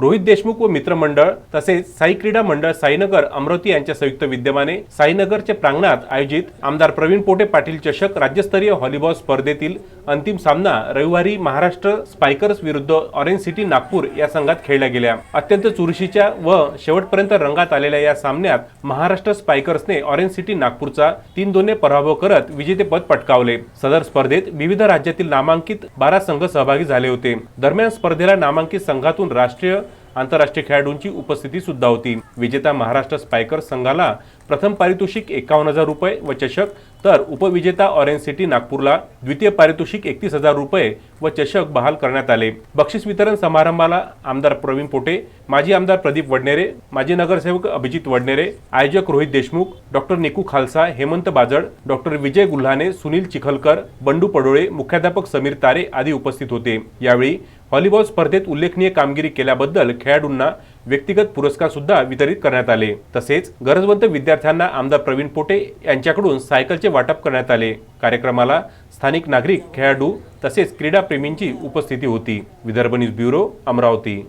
रोहित देशमुख व मित्रमंडळ तसेच साई क्रीडा मंडळ साईनगर अमरावती यांच्या संयुक्त विद्यमाने साईनगरच्या प्रांगणात आयोजित आमदार प्रवीण पोटे पाटील चषक राज्यस्तरीय व्हॉलीबॉल स्पर्धेतील अंतिम सामना रविवारी महाराष्ट्र स्पायकर्स विरुद्ध ऑरेंज सिटी नागपूर या संघात खेळल्या गेल्या. अत्यंत चुरशीच्या व शेवटपर्यंत रंगात आलेल्या या सामन्यात महाराष्ट्र स्पायकर्सने ऑरेंज सिटी नागपूरचा तीन दोनने पराभव करत विजेतेपद पटकावले. सदर स्पर्धेत विविध राज्यातील नामांकित बारा संघ सहभागी झाले होते. दरम्यान स्पर्धेला नामांकित संघातून राष्ट्रीय आंतरराष्ट्रीय खेळाडूंची उपस्थिती सुद्धा होती. विजेता महाराष्ट्र स्पायकर संघाला प्रथम पारितोषिक एकावन्न हजार रुपये व चषक तर उपविजेता ऑरेंज सिटी नागपूरला द्वितीय पारितोषिक एकतीस हजार रुपये व चषक बहाल करण्यात आले. बक्षीस वितरण समारंभाला आमदार प्रवीण पोटे माजी आमदार प्रदीप वडनेरे माजी नगरसेवक अभिजित वडनेरे आयोजक रोहित देशमुख डॉक्टर निकू खालसा हेमंत बाजड डॉक्टर विजय गुल्हाने सुनील चिखलकर बंडू पडोळे मुख्याध्यापक समीर तारे आदी उपस्थित होते. यावेळी व्हॉलीबॉल स्पर्धेत उल्लेखनीय कामगिरी केल्याबद्दल खेळाडूंना व्यक्तिगत पुरस्कार सुद्धा वितरित करण्यात आले. तसेच गरजवंत विद्यार्थ्यांना आमदार प्रवीण पोटे यांच्याकडून सायकलचे वाटप करण्यात आले. कार्यक्रमाला स्थानिक नागरिक खेळाडू तसेच क्रीडाप्रेमींची उपस्थिती होती. Vidarbha news bureau Amravati.